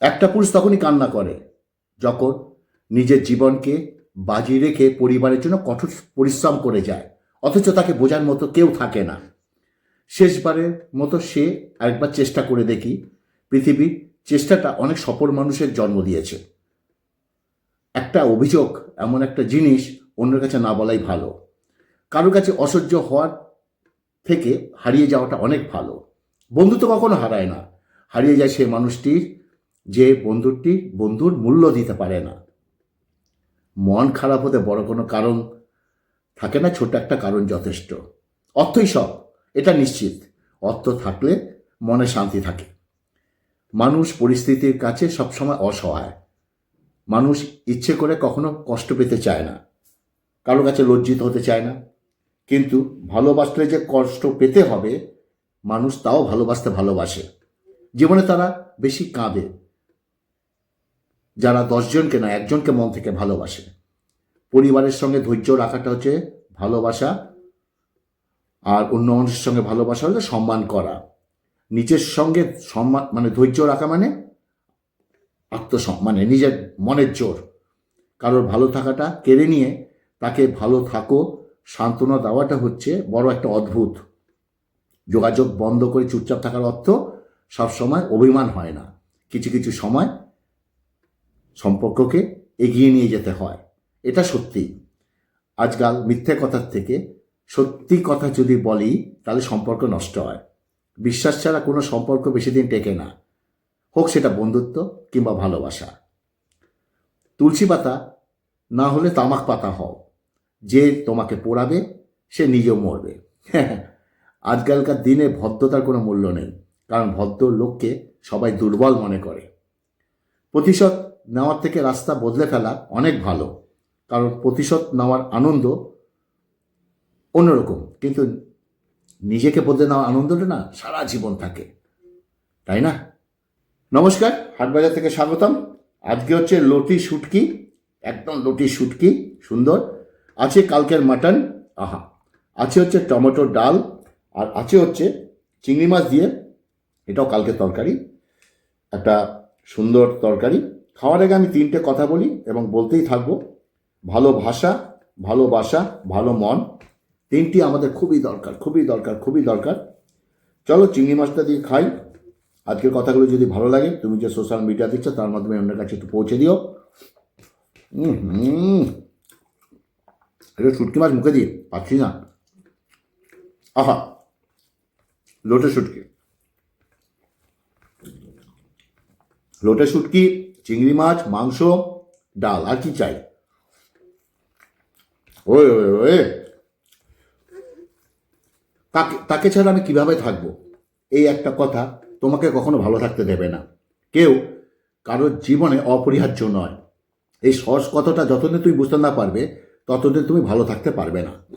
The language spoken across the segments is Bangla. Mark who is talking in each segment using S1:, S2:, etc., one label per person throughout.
S1: একটা পুরুষ তখনই কান্না করে, যখন নিজের জীবনকে বাজি রেখে পরিবারের জন্য কঠোর পরিশ্রম করে যায়, অথচ তাকে বোঝার মতো কেউ থাকে না। শেষবারের মতো সে আরেকবার চেষ্টা করে দেখি, পৃথিবীর চেষ্টাটা অনেক সফল মানুষের জন্ম দিয়েছে। একটা অভিযোগ, এমন একটা জিনিস অন্যের কাছে না বলাই ভালো। কারোর কাছে অসহ্য হওয়ার থেকে হারিয়ে যাওয়াটা অনেক ভালো। বন্ধু তো কখনো হারায় না। হারিয়ে যায় সে মানুষটির যে বন্ধুটি বন্ধুর মূল্য দিতে পারে না। মন খারাপ হতে বড় কোনো কারণ থাকে না ছোট একটা কারণ যথেষ্ট। অর্থই সব, এটা নিশ্চিত। অর্থ থাকলে মনে শান্তি থাকে। মানুষ পরিস্থিতির কাছে সবসময় অসহায়। মানুষ ইচ্ছে করে কখনো কষ্ট পেতে চায় না। কারও কাছে লজ্জিত হতে চায় না। কিন্তু ভালোবাসলে যে কষ্ট পেতে হবে, মানুষ তাও ভালোবাসতে ভালোবাসে। জীবনে তারা বেশি কাঁদে। যারা দশজনকে না, একজনকে মন থেকে ভালোবাসে। পরিবারের সঙ্গে ধৈর্য রাখাটা হচ্ছে ভালোবাসা। আর অন্য মানুষের সঙ্গে ভালোবাসা হলে সম্মান করা। নিজের সঙ্গে সম্মান মানে ধৈর্য রাখা মানে আত্মসম মানে নিজের মনের জোর। কারোর ভালো থাকাটা কেড়ে নিয়ে তাকে ভালো থাকো, সান্ত্বনা দেওয়াটা হচ্ছে বড় একটা অদ্ভুত। যোগাযোগ বন্ধ করে চুপচাপ থাকার অর্থ সবসময় অভিমান হয় না। কিছু কিছু সময় সম্পর্ককে এগিয়ে নিয়ে যেতে হয়। এটা সত্যি। আজকাল মিথ্যে কথার থেকে সত্যি কথা যদি বলি, তাহলে সম্পর্ক নষ্ট হয়। বিশ্বাস ছাড়া কোনো সম্পর্ক বেশি দিন টেকে না। হোক সেটা বন্ধুত্ব কিংবা ভালোবাসা। তুলসী পাতা না হলে তামাক পাতা হও। যে তোমাকে পোড়াবে, সে নিজেও মরবে। আজকালকার দিনে ভদ্রতার কোনো মূল্য নেই, কারণ ভদ্র লোককে সবাই দুর্বল মনে করে। প্রতিশোধ নেওয়ার থেকে রাস্তা বদলে ফেলা অনেক ভালো। কারণ প্রতিশোধ নেওয়ার আনন্দ অন্যরকম। কিন্তু নিজেকে বদলে নেওয়ার আনন্দটা না সারা জীবন থাকে। তাই না? নমস্কার, হাটবাজার থেকে স্বাগতম। আজকে হচ্ছে লটি শুটকি, একদম লটি শুটকি, সুন্দর। আছে কালকের মাটন, আহা। আছে হচ্ছে টমেটো ডাল, আর আছে হচ্ছে চিংড়ি মাছ দিয়ে এটাও কালকের তরকারি। একটা সুন্দর তরকারি। খাওয়ার আগে আমি তিনটে কথা বলি এবং বলতেই থাকব। ভালো ভাষা ভালোবাসা ভালো মন, তিনটি আমাদের খুবই দরকার খুবই দরকার খুবই দরকার। চলো চিংড়ি মাছটা দিয়ে খাই। আজকের কথাগুলো যদি ভালো লাগে, তুমি যে সোশ্যাল মিডিয়া দিচ্ছ, তার মাধ্যমে অন্যের কাছে একটু পৌঁছে দিও। এটা শুটকি মাছ মুখে দিয়ে পাচ্ছি না। আহা, লোটে শুটকি। লোটে শুটকি চিংড়ি মাছ, মাংস, ডাল, আর কি চাই? ওই ওই তাকে তাকে ছাড়া আমি কীভাবে থাকব? এই একটা কথা তোমাকে কখনো ভালো থাকতে দেবে না। কেউ কারোর জীবনে অপরিহার্য নয়। এই সহজ কথাটা যতদিন তুমি বুঝতে না পারবে, ততদিন তুমি ভালো থাকতে পারবে না।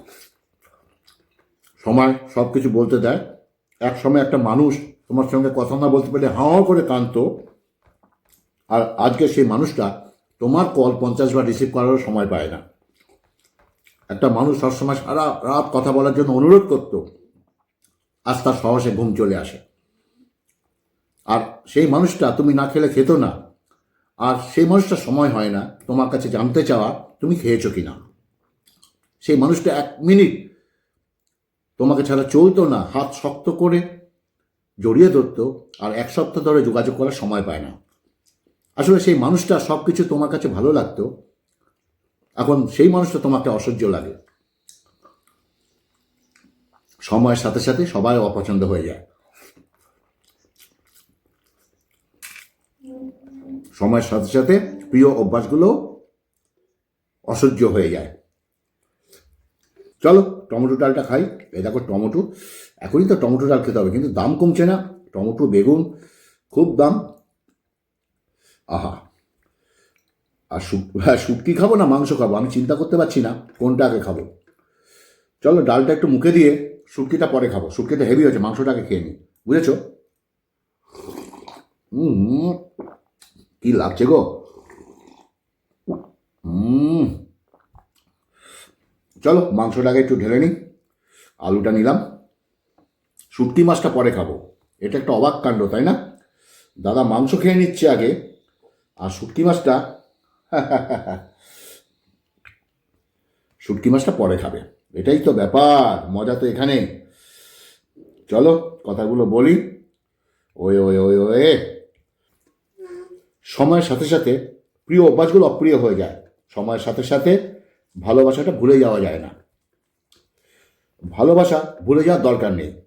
S1: সময় সব কিছু বলতে দেয়। এক সময় একটা মানুষ তোমার সঙ্গে কথা না বলতে পারলে হাওয়া করে কান্ত আর আজকে সেই মানুষটা তোমার কল পঞ্চাশ বার রিসিভ করারও সময় পায় না। একটা মানুষ সবসময় সারা রাত কথা বলার জন্য অনুরোধ করতো, আজ তার সহসে ঘুম চলে আসে। আর সেই মানুষটা তুমি না খেলে খেতো না। আর সেই মানুষটা সময় হয় না তোমার কাছে জানতে চাওয়া তুমি খেয়েছো কি না সেই মানুষটা এক মিনিট তোমাকে ছাড়া চলতো না, হাত শক্ত করে জড়িয়ে ধরতো আর এক সপ্তাহ ধরে যোগাযোগ করার সময় পায় না। আসলে সেই মানুষটা সব কিছু তোমার কাছে ভালো লাগতো, এখন সেই মানুষটা তোমাকে অসহ্য লাগে। সময়ের সাথে সাথে সবাই অপছন্দ হয়ে যায়। সময়ের সাথে সাথে প্রিয় অভ্যাসগুলো অসহ্য হয়ে যায়। চলো, টমেটো ডালটা খাই। এই দেখো টমেটো, এখনই তো টমেটো ডাল খেতে হবে, কিন্তু দাম কমছে না। টমেটো, বেগুন, খুব দাম। আহা। আর শুক- হ্যাঁ শুটকি খাব না, মাংস খাব? আমি চিন্তা করতে পারছি না, কোনটা আগে খাব? চলো, ডালটা একটু মুখে দিয়ে শুটকিটা পরে খাব। শুটকিটা হেভি হয়েছে মাংসটাকে খেয়ে নিই বুঝেছ? হুম কি লাগছে গো? চলো মাংসটাকে একটু ঢেলে নিই। আলুটা নিলাম। শুটকি মাছটা পরে খাব। এটা একটা অবাক কাণ্ড, তাই না? দাদা মাংস খেয়ে নিচ্ছে আগে। আর শুটকি মাছটা শুটকি মাছটা পরে খাবে। এটাই তো ব্যাপার, মজা তো এখানে। চলো, কথাগুলো বলি। ওয়ে ওয়ে ওয়ে ওয়ে। সময়ের সাথে সাথে প্রিয় অভ্যাসগুলো অপ্রিয় হয়ে যায়। সময়ের সাথে সাথে ভালোবাসাটা ভুলে যাওয়া যায় না। ভালোবাসা ভুলে যাওয়ার দরকার নেই।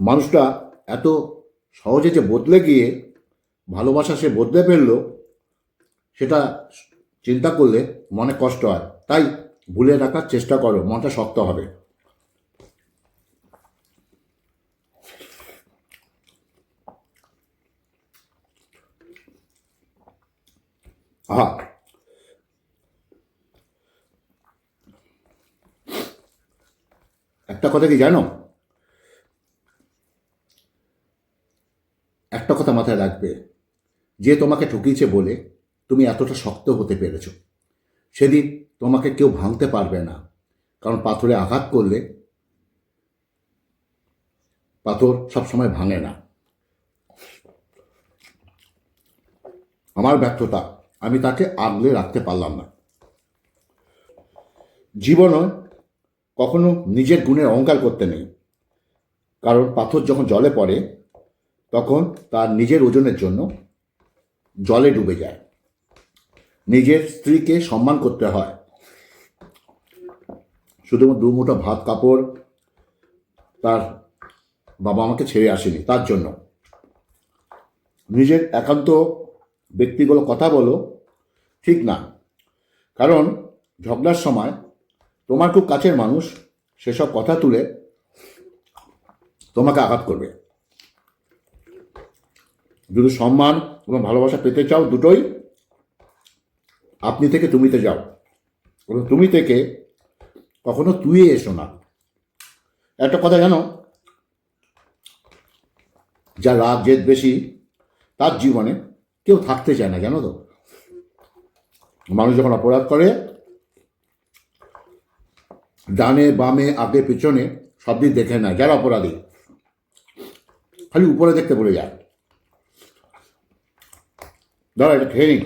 S1: মানুষটা এত সহজে যে বদলে গিয়ে ভালোবাসা সে বদলে ফেলল, সেটা চিন্তা করলে মনে কষ্ট হয়। তাই ভুলে রাখার চেষ্টা করো, মনটা শক্ত হবে। আহা। একটা কথা কি জানো? একটা কথা মাথায় রাখবে। যে তোমাকে ঠকিয়েছে বলে তুমি এতটা শক্ত হতে পেরেছ। সেদিন তোমাকে কেউ ভাঙতে পারবে না। কারণ পাথরে আঘাত করলে পাথর সবসময় ভাঙে না। আমার ব্যর্থতা, আমি তাকে আগলে রাখতে পারলাম না। জীবনও কখনো নিজের গুণের অহংকার করতে নেই। কারণ পাথর যখন জলে পড়ে তখন তার নিজের ওজনের জন্য জলে ডুবে যায়। নিজের স্ত্রীকে সম্মান করতে হয়। শুধুমাত্র দু মুঠো ভাত কাপড় তার বাবা আমাকে ছেড়ে আসেনি, তার জন্য। নিজের একান্ত ব্যক্তিগুলো কথা বলো, ঠিক না। কারণ ঝগড়ার সময় তোমার খুব কাছের মানুষ, সেসব কথা তুলে তোমাকে আঘাত করবে। যদি সম্মান এবং ভালোবাসা পেতে চাও দুটোই, আপনি থেকে তুমিতে যাও। এবং তুমি থেকে কখনো তুই এসো না। একটা কথা জানো, যা রাগ, জেদ বেশি, তার জীবনে কেউ থাকতে চায় না, জানো তো? মানুষ যখন অপরাধ করে, ডানে, বামে, আগে, পিছনে সব দিক দেখে না যারা অপরাধী। খালি উপরে দেখতে বলে যায়। দাঁড়া এটা খেয়ে নিন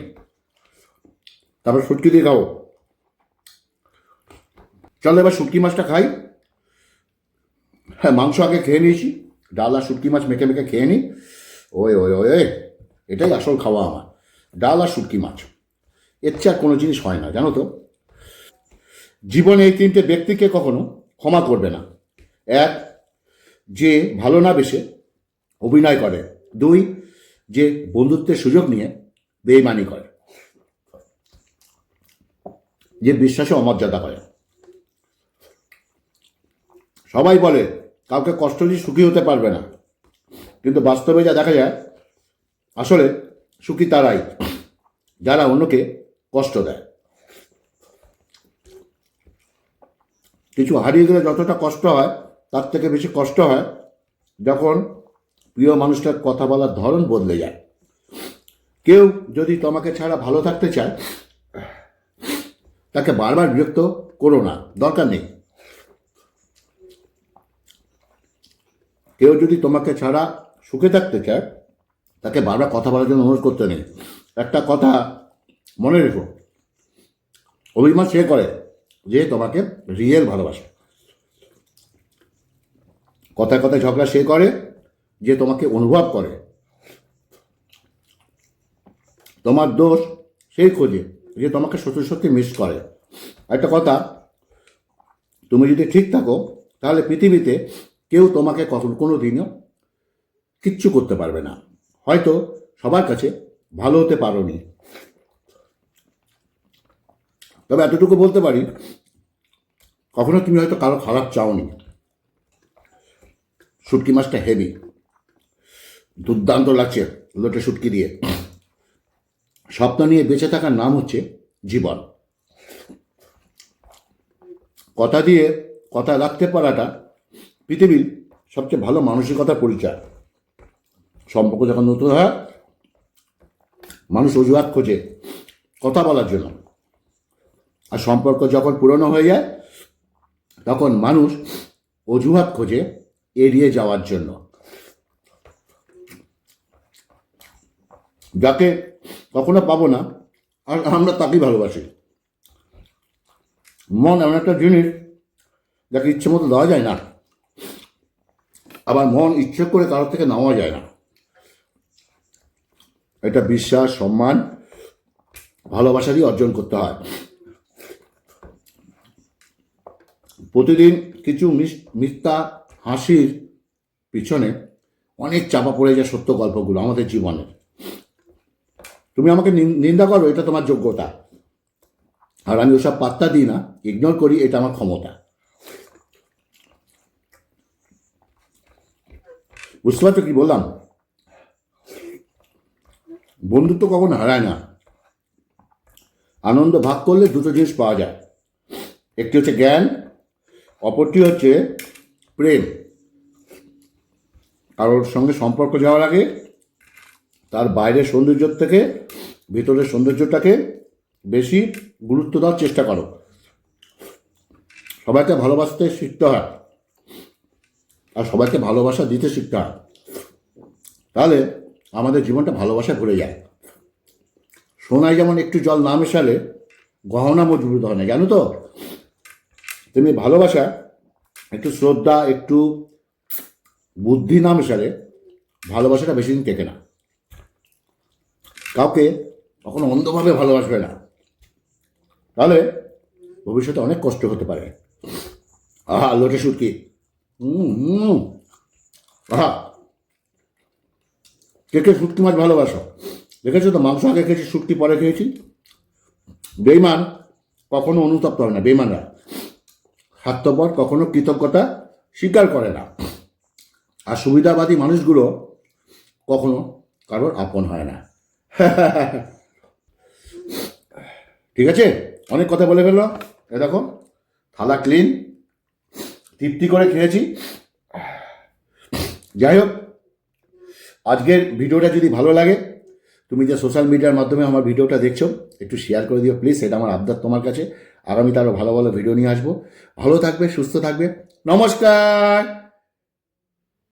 S1: তারপর শুটকি দিয়ে খাব। চলো এবার শুটকি মাছটা খাই। হ্যাঁ মাংস আগে খেয়ে নিয়েছি। ডাল আর শুটকি মাছ মেখে মেখে খেয়ে নিই ওই ওই ওই, এটাই আসল খাওয়া আমার। ডাল আর শুটকি মাছ। এর চেয়ে আর কোনো জিনিস হয় না, জানো তো। জীবনে এই তিনটে ব্যক্তিকে কখনো ক্ষমা করবে না। এক, যে ভালো না বেশে অভিনয় করে। দুই, যে বন্ধুত্বের সুযোগ নিয়ে বেইমানি করে। যে বিশ্বাসে অমর্যাদা করে। সবাই বলে, কাউকে কষ্ট দিয়ে সুখী হতে পারবে না। কিন্তু বাস্তবে যা দেখা যায়, আসলে সুখী তারাই, যারা অন্যকে কষ্ট দেয়। কিছু হারিয়ে গেলে যতটা কষ্ট হয়, তার থেকে বেশি কষ্ট হয় যখন প্রিয় মানুষটার কথা বলার ধরন বদলে যায়। কেউ যদি তোমাকে ছাড়া ভালো থাকতে চায়, তাকে বারবার বিরক্ত করো না, দরকার নেই। কেউ যদি তোমাকে ছাড়া সুখে থাকতে চায়, তাকে বারবার কথা বলার জন্য অনুরোধ করতে নেই। একটা কথা মনে রেখো, অভিমান সে করে যে তোমাকে রিয়েল ভালোবাসে। কথায় কথায় ঝগড়া সে করে যে তোমাকে অনুভব করে। তোমার দোষ সেই খোঁজে যে তোমাকে সত্যি সত্যি মিস করে। একটা কথা, তুমি যদি ঠিক থাকো, তাহলে পৃথিবীতে কেউ তোমাকে কখন কোনো দিনও কিচ্ছু করতে পারবে না। হয়তো সবার কাছে ভালো হতে পারোনি। তবে এতটুকু বলতে পারি, কখনো তুমি হয়তো কারও খারাপ চাওনি। শুটকি মাছটা হেভি। দুর্দান্ত লাগছে লোটে শুটকি দিয়ে। স্বপ্ন নিয়ে বেঁচে থাকার নাম হচ্ছে জীবন। কথা দিয়ে কথা রাখতে পারাটা পৃথিবীর সবচেয়ে ভালো মানসিকতার পরিচয়। সম্পর্ক যখন নতুন হয়, মানুষ অজুহাত খোঁজে কথা বলার জন্য। আর সম্পর্ক যখন পুরনো হয়ে যায়, তখন মানুষ অজুহাত খোঁজে এড়িয়ে যাওয়ার জন্য। যাকে কখনো পাবো না, আর আমরা তাকেই ভালোবাসি। মন এমন একটা জিনিস যাকে ইচ্ছে মতো দেওয়া যায় না। আবার মন ইচ্ছে করে কারোর থেকে নেওয়া যায় না। এটা বিশ্বাস, সম্মান, ভালোবাসারই অর্জন করতে হয়। প্রতিদিন কিছু মিথ্যা হাসির পিছনে অনেক চাপা পড়ে যায় সত্য গল্পগুলো আমাদের জীবনে তুমি আমাকে নিন- নিন্দা করো, এটা তোমার যোগ্যতা। আর আমি ওসব পাত্তা দিই না ইগনোর করি, এটা আমার ক্ষমতা। বুঝতে পারছ কি বললাম? বন্ধুত্ব কখন হারায় না। আনন্দ ভাগ করলে দুটো জিনিস পাওয়া যায়। একটি হচ্ছে জ্ঞান, অপরটি হচ্ছে প্রেম। কারোর সঙ্গে সম্পর্ক যাওয়ার আগে তার বাইরের সৌন্দর্য থেকে, ভেতরের সৌন্দর্যটাকে বেশি গুরুত্ব দেওয়ার চেষ্টা করো। সবাইকে ভালোবাসতে শিখতে হয়। আর সবাইকে ভালোবাসা দিতে শিখতে হয়। তাহলে আমাদের জীবনটা ভালোবাসা ভরে যায়। সোনায় যেমন একটু জল না মেশালে গহনা মজবুত হয় না, জানো তো? তেমনি ভালোবাসা একটু শ্রদ্ধা, একটু বুদ্ধি না মেশালে ভালোবাসাটা বেশি দিন টেকে না। কাউকে কখনো অন্ধভাবে ভালোবাসবে না। তাহলে ভবিষ্যতে অনেক কষ্ট হতে পারে। আহা, লোটে সুটকি। আহা। কে কে শুটকি মাছ ভালোবাসো? দেখেছ তো, মাংস আগে খেয়েছি শুটকি পরে খেয়েছি। বেইমান কখনো অনুতপ্ত হয় না, বেইমানরা। স্বার্থপর কখনো কৃতজ্ঞতা স্বীকার করে না। আর সুবিধাবাদী মানুষগুলো কখনো কারোর আপন হয় না। ঠিক আছে? অনেক কথা বলে ফেলল। এ দেখো, থালা ক্লিন তৃপ্তি করে খেয়েছি। যাই হোক, আজকের ভিডিওটা যদি ভালো লাগে, তুমি যে সোশ্যাল মিডিয়ার মাধ্যমে আমার ভিডিওটা দেখছ, একটু শেয়ার করে দিও প্লিজ সেটা আমার আবদার তোমার কাছে। আর আগামীতে আরও ভালো ভালো ভিডিও নিয়ে আসব। ভালো থাকবে, সুস্থ থাকবে। নমস্কার!